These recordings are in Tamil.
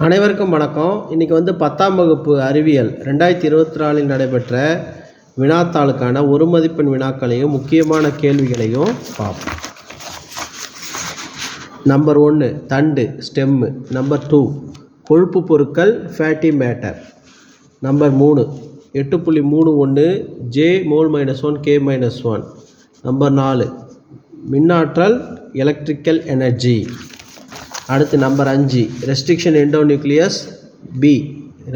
அனைவருக்கும் வணக்கம். இன்றைக்கி வந்து பத்தாம் வகுப்பு அறிவியல் ரெண்டாயிரத்தி இருபத்தி நாலில் நடைபெற்ற வினாத்தாளுக்கான ஒரு மதிப்பெண் வினாக்களையும் முக்கியமான கேள்விகளையும் பார்ப்போம். நம்பர் ஒன்று தண்டு ஸ்டெம்மு நம்பர் டூ கொழுப்பு பொருட்கள் ஃபேட்டி மேட்டர் நம்பர் மூணு எட்டு புள்ளி மூணு ஒன்று J mol minus one K minus one number நாலு மின்னாற்றல் எலக்ட்ரிக்கல் எனர்ஜி அடுத்து நம்பர் அஞ்சு restriction endonuclease B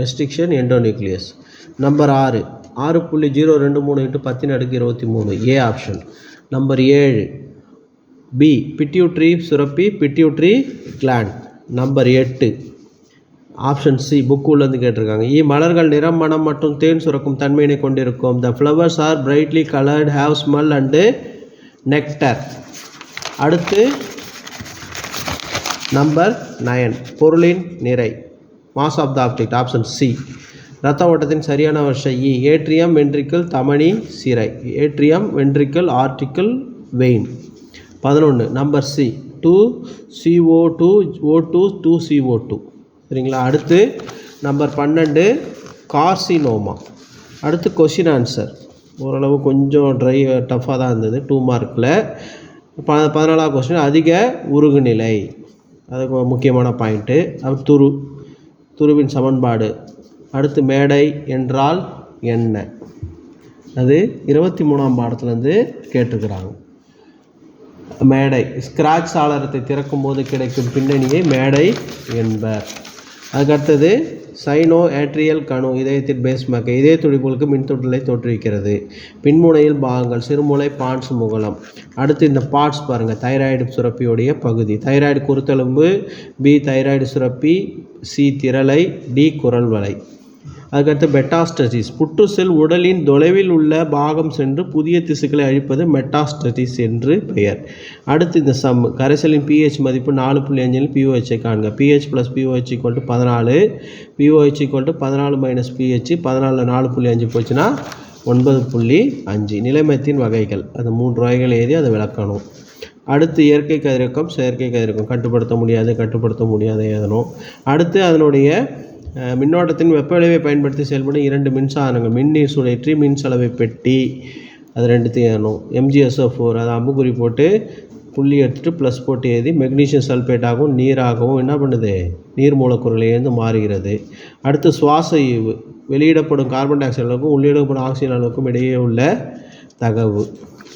restriction endonuclease number ஆறு ஆறு புள்ளி ஜீரோ ரெண்டு மூணு இன்ட்டு பத்தின் அடுக்கு இருபத்தி மூணு ஏ ஆப்ஷன் நம்பர் ஏழு பி பிட்யூட்ரி சுரப்பி பிட்யூட்ரி கிளாண்ட் நம்பர் எட்டு ஆப்ஷன் சி புக் உள்ளேருந்து கேட்டிருக்காங்க. இ மலர்கள் நிறம் மனம் மற்றும் தேன் சுரக்கும் தன்மையினை கொண்டிருக்கும். The flowers are brightly coloured have smell and nectar அடுத்து நம்பர் நயன் பொருளின் நிறை. Mass of the object option C இரத்த ஓட்டத்தின் சரியான வருஷம் இ e. ஏட்ரியம் வென்ட்ரிக்கிள் தமணி சிறை. ஏட்ரியம் வென்ட்ரிக்கிள் ஆர்டிக்கிள் வெயின் பதினொன்று number C two CO two O two two CO two சரிங்களா? அடுத்து நம்பர் பன்னெண்டு கார்சினோமா அடுத்து கொஷின் ஆன்சர் ஓரளவு கொஞ்சம் ட்ரை டஃப்பாக தான் இருந்தது டூ மார்க்கில் ப பதினாலாவது கொஸ்டின் அதிக உருகுநிலை. அது முக்கியமான பாயிண்ட்டு அது துரு துருவின் சமன்பாடு. அடுத்து மேடை என்றால் என்ன? அது இருபத்தி மூணாம் பாடத்துலேருந்து கேட்டிருக்கிறாங்க. மேடை ஸ்கிராட்ச் சாளரத்தை திறக்கும் போது கிடைக்கும் பின்னணியை மேடை என்பர். அதுக்கடுத்தது சைனோ ஏட்ரியல் கணு இதயத்தின் பேஸ்மேக் இதய துடிப்புகளுக்கு மின்தொற்றலை தோற்றுவிக்கிறது. பின்முனையில் பாகங்கள் சிறுமுலை பான்ஸ் முகலம். அடுத்து இந்த பார்ட்ஸ் பாருங்கள் தைராய்டு சுரப்பியுடைய பகுதி. தைராய்டு குருத்தெலும்பு பி தைராய்டு சுரப்பி சி திரளை டி குரல் வலை. அதுக்கடுத்து மெட்டாஸ்டசிஸ். புற்று செல் உடலின் தொலைவில் உள்ள பாகம் சென்று புதிய திசுக்களை அழிப்பது மெட்டாஸ்டசிஸ் என்று பெயர். அடுத்து இந்த சம் கரைசலின் பிஹெச் மதிப்பு நாலு புள்ளி அஞ்சில் பிஓஹெச்சை காண்க. பிஹெச் ப்ளஸ் பிஓஹெச் கொண்டு பதினாலு. பிஓஹெச் கொண்டு பதினாலு மைனஸ் பிஹெச் பதினாலில் நாலு புள்ளி அஞ்சு போச்சுன்னா ஒன்பது புள்ளி அஞ்சு. நிலைமத்தின் வகைகள். அது மூன்று வகைகள் எழுதி அதை விளக்கணும். அடுத்து இயற்கை கதிரக்கம் செயற்கை கதிரக்கம். கட்டுப்படுத்த முடியாது கட்டுப்படுத்த முடியாத எதனும் அடுத்து அதனுடைய மின்னோட்டத்தின் வெப்ப விளைவை பயன்படுத்தி செயல்படும் இரண்டு மின்சாதனங்கள் மின்னீர் சுழற்றி மின் சலவை பெட்டி அது ரெண்டுத்தையும் ஏறணும். எம்ஜிஎஸ்ஓ ஃபோர் அதை அம்புக்குறி போட்டு புள்ளி எடுத்துகிட்டு ப்ளஸ் போட்டு எழுதி மெக்னீஷியம் சல்ஃபேட்டாகவும் நீராகவும் என்ன பண்ணுது? நீர் மூலக்கூறுகளிலிருந்து மாறுகிறது. அடுத்து சுவாச ஈவு வெளியிடப்படும் கார்பன் டை ஆக்சைடு அளவுக்கும் உள்ளிடப்படும் ஆக்சிஜன் அளவுக்கும் இடையே உள்ள தகவு.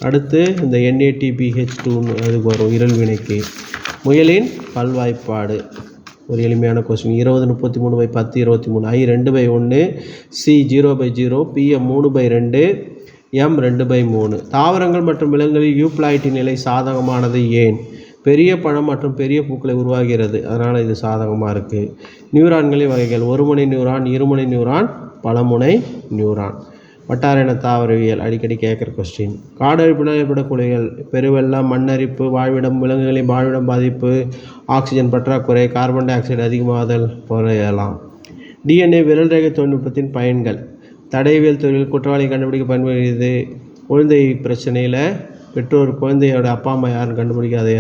அடுத்து இந்த என்ஏடிபிஹெச் டூன்னு அதுக்கு வரும் இரல் வினைக்கு முயலின் பல்வாய்ப்பாடு. ஒரு எளிமையான கொஸ்டின் இருபது முப்பத்தி மூணு பை பத்து இருபத்தி மூணு. ஐ ரெண்டு பை ஒன்று C zero by zero PM மூணு பை ரெண்டு எம் ரெண்டு பை மூணு. தாவரங்கள் மற்றும் விலங்குகளில் யூப்ளாய்டின் நிலை சாதகமானது ஏன்? பெரிய பழம் மற்றும் பெரிய பூக்களை உருவாகிறது. அதனால் இது சாதகமாக இருக்குது நியூரான்களின் வகைகள் ஒருமுனை நியூரான் இருமுனை நியூரான் பலமுனை நியூரான். வட்டார இன தாவரவியல் அடிக்கடி கேட்குற கொஸ்டின் காடழிப்புடன் ஏற்படக்கூடியகள் பெருவெள்ளம் மண்ணரிப்பு வாழ்விடம் விலங்குகளின் வாழ்விடம் பாதிப்பு ஆக்சிஜன் பற்றாக்குறை கார்பன் டை ஆக்சைடு அதிகமாதல் போறையலாம் டிஎன்ஏ விரல் ரேகை தொழில்நுட்பத்தின் பயன்கள். தடயவியல் தொழில் குற்றவாளி கண்டுபிடிக்க பயன்படுகிறது. குழந்தை பிரச்சனையில் பெற்றோர் குழந்தையோட அப்பா அம்மா யாருன்னு கண்டுபிடிக்க அதை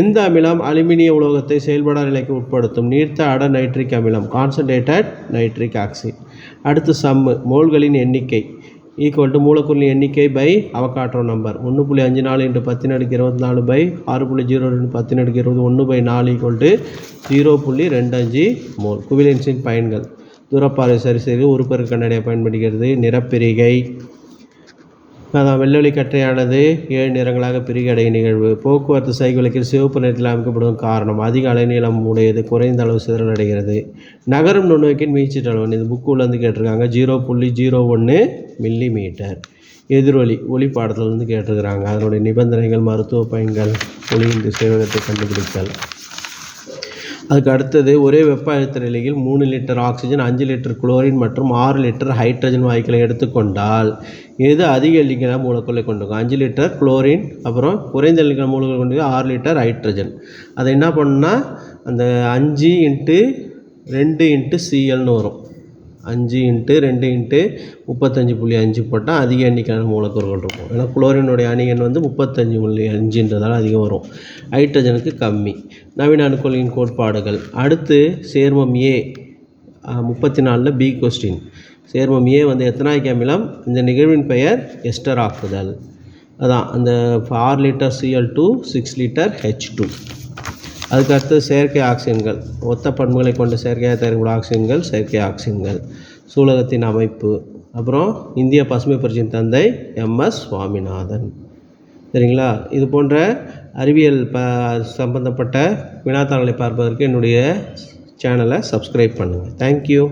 எந்த அமிலம் அலுமினிய உலோகத்தை செயல்படா நிலைக்கு உட்படுத்தும்? நீர்த்த அட நைட்ரிக் அமிலம் கான்சன்ட்ரேட்டட் நைட்ரிக் ஆக்சைடு அடுத்து சம்மு மோல்களின் எண்ணிக்கை. ஈக்குவல் டு மூலக்கூறின் எண்ணிக்கை பை அவகாட்ரோ நம்பர் ஒன்று புள்ளி அஞ்சு நாலு இன்று பத்து நடுக்கு இருபத்தி நாலு பை ஆறு புள்ளி ஜீரோ ரெண்டு பத்து நடுக்கு இருபது ஒன்று பை நாலு ஈக்குவல் டு ஜீரோ புள்ளி ரெண்டு அஞ்சு மோல். குவிலன்ஸின் பயன்கள். தூரப்பார்வை சரி செய்து உருப்பெருக்கு கண்ணடைய பயன்படுகிறது நிறப்பிரிகை. அதான் வெள்ளொளி கற்றையானது ஏழு நிறங்களாக பிரிகடை நிகழ்வு. போக்குவரத்து சைக்கிளுக்கு சிவப்பு நிறத்தில் அமைக்கப்படும் காரணம் அதிக அலைநீளம் உடையது குறைந்த அளவு சிதறல் அடைகிறது. நகரும் நுண்ணோக்கின் மீச்சிட்டளவன் இது புக்கு உள்ளேருந்து கேட்டிருக்காங்க. ஜீரோ புள்ளி ஜீரோ ஒன்று மில்லி மீட்டர் எதிரொலி ஒளி பாடத்துலேருந்து கேட்டிருக்கிறாங்க. அதனுடைய நிபந்தனைகள் மருத்துவ பயன்கள் ஒளியின் திசைவேகத்தை கண்டுபிடித்தல். அதுக்கு அடுத்தது ஒரே வெப்ப அழுத்த நிலையில் மூணு லிட்டர் ஆக்சிஜன் அஞ்சு லிட்டர் குளோரின் மற்றும் ஆறு லிட்டர் ஹைட்ரஜன் வாயுக்களை எடுத்துக்கொண்டால் எது அதிக எண்ணிக்கையான மூலக்கூறை கொண்டிருக்கும் அஞ்சு லிட்டர் குளோரின் அப்புறம் குறைந்த எண்ணிக்கையான மூலக்கூறை கொண்டு ஆறு லிட்டர் ஹைட்ரஜன் அதை என்ன பண்ணால் அந்த அஞ்சு இன்ட்டு ரெண்டு இன்ட்டு சிஎல்னு வரும். அஞ்சு இன்ட்டு ரெண்டு இன்ட்டு முப்பத்தஞ்சு புள்ளி அஞ்சு போட்டால் அதிக எண்ணிக்கையான மூலக்கூறுகள் இருக்கும். ஏன்னா குளோரினுடைய அணிகன் வந்து முப்பத்தஞ்சு புள்ளி அஞ்சுன்றதால அதிகம் வரும். ஹைட்ரஜனுக்கு கம்மி. நவீன அணுக்களின் கோட்பாடுகள். அடுத்து சேர்மம் ஏ முப்பத்தி நாலில் பி கொஸ்டின் சேர்மம் ஏ வந்து எத்தனாய்க்கு அமிலம் இந்த நிகழ்வின் பெயர் எஸ்டர் ஆக்குதல். அதான் அந்த ஆறு litre Cl two six litre H two அதுக்கு அடுத்து செயற்கை ஆக்சிஜன்கள் ஒத்த பண்புகளை கொண்ட செயற்கையாக தயாரிக்கப்படும் ஆக்சிஜன்கள் செயற்கை ஆக்சிஜன்கள் சூலகத்தின் அமைப்பு. அப்புறம் இந்திய பசுமை புரட்சியின் தந்தை எம்எஸ் சுவாமிநாதன். சரிங்களா? இது போன்ற அறிவியல் ப சம்பந்தப்பட்ட வினாத்தாள்களை பார்ப்பதற்கு என்னுடைய சேனலை சப்ஸ்கிரைப் பண்ணுங்கள் தேங்க்யூ